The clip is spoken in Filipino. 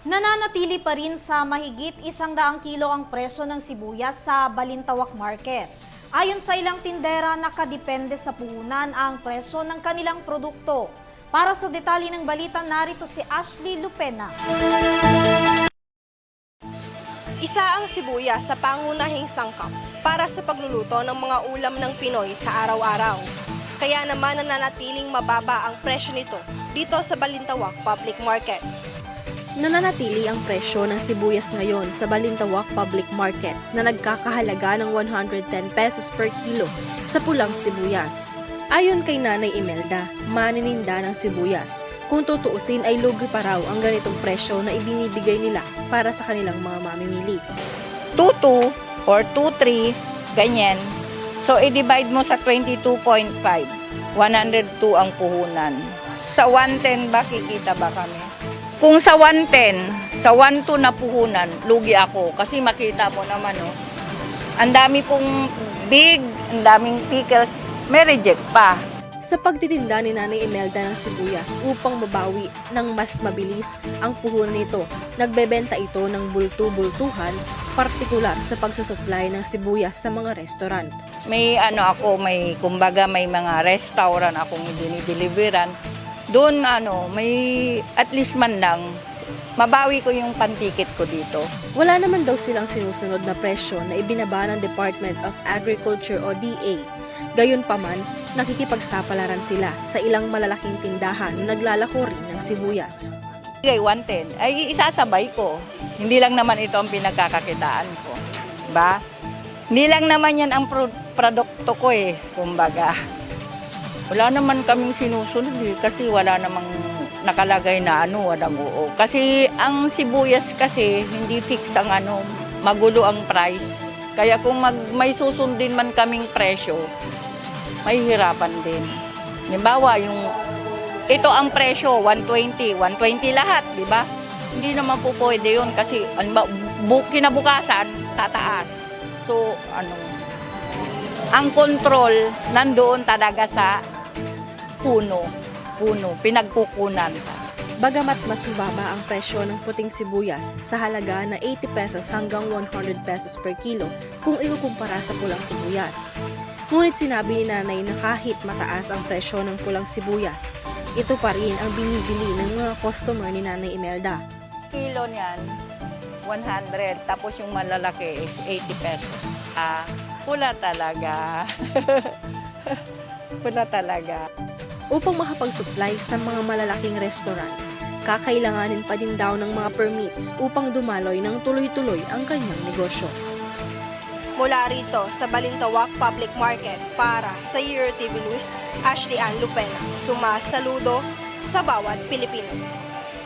Nananatili pa rin sa mahigit isang daang kilo ang presyo ng sibuyas sa Balintawak Market. Ayon sa ilang tindera, nakadepende sa puhunan ang presyo ng kanilang produkto. Para sa detalye ng balita, narito si Ashley Lupena. Isa ang sibuyas sa pangunahing sangkap para sa pagluluto ng mga ulam ng Pinoy sa araw-araw. Kaya naman nananatiling mababa ang presyo nito dito sa Balintawak Public Market. Nananatili ang presyo ng sibuyas ngayon sa Balintawak Public Market na nagkakahalaga ng 110 pesos per kilo sa pulang sibuyas. Ayon kay Nanay Imelda, manininda ng sibuyas. Kung tutuusin ay lugi pa raw ang ganitong presyo na ibinibigay nila para sa kanilang mga mamimili. 2.2 or 2.3, ganyan. So, i-divide mo sa 22.5. 102 ang puhunan. Sa 110 ba, kikita ba kami? Kung sa 110, sa 1.2 na puhunan, lugi ako. Kasi makita mo naman, oh. Ang dami pong big, ang daming pickles, may reject pa. Sa pagtitinda ni Nanay Imelda ng sibuyas upang mabawi ng mas mabilis ang puhunan nito, nagbebenta ito ng bultu-bultuhan, partikular sa pagsusupply ng sibuyas sa mga restaurant. May ano ako, may kumbaga may mga restaurant akong dinideliveran. Doon ano, may at least man lang mabawi ko yung pantikit ko dito. Wala naman daw silang sinusunod na presyo na ibinaba ng Department of Agriculture o DA. Gayunpaman, nakikipagsapalaran sila sa ilang malalaking tindahan na naglalako rin ng sibuyas. Bigay 110, ay isasabay ko. Hindi lang naman ito ang pinagkakakitaan ko. Ba? Hindi lang naman yan ang pro- produkto ko eh, kumbaga. Wala naman kaming sinusunod eh, kasi wala namang nakalagay na ano, walang oo. Kasi ang sibuyas kasi, hindi fix ang ano, magulo ang price. Kaya kung mag, may susundin man kaming presyo, may hirapan din. Halimbawa, yung ito ang presyo, 120. 120 lahat, di ba? Hindi naman po pwede yun kasi halimbawa, bu- kinabukasan, tataas. So, ano, ang control nandoon talaga sa puno. Puno, pinagkukunan. Bagamat mas mababa ang presyo ng puting sibuyas sa halaga na 80 pesos hanggang 100 pesos per kilo kung ikukumpara sa pulang sibuyas. Ngunit sinabi ni nanay na kahit mataas ang presyo ng pulang sibuyas, ito pa rin ang binibili ng mga customer ni Nanay Imelda. Kilo niyan, 100. Tapos yung malalaki is 80 pesos. Ah, pula talaga. pula talaga. Upang makapag-supply sa mga malalaking restaurant, kakailanganin pa din daw ng mga permits upang dumaloy ng tuloy-tuloy ang kanyang negosyo. Mula rito sa Balintawak Public Market para sa Year TV News, Ashley Ann Lupena, sumasaludo sa bawat Pilipino.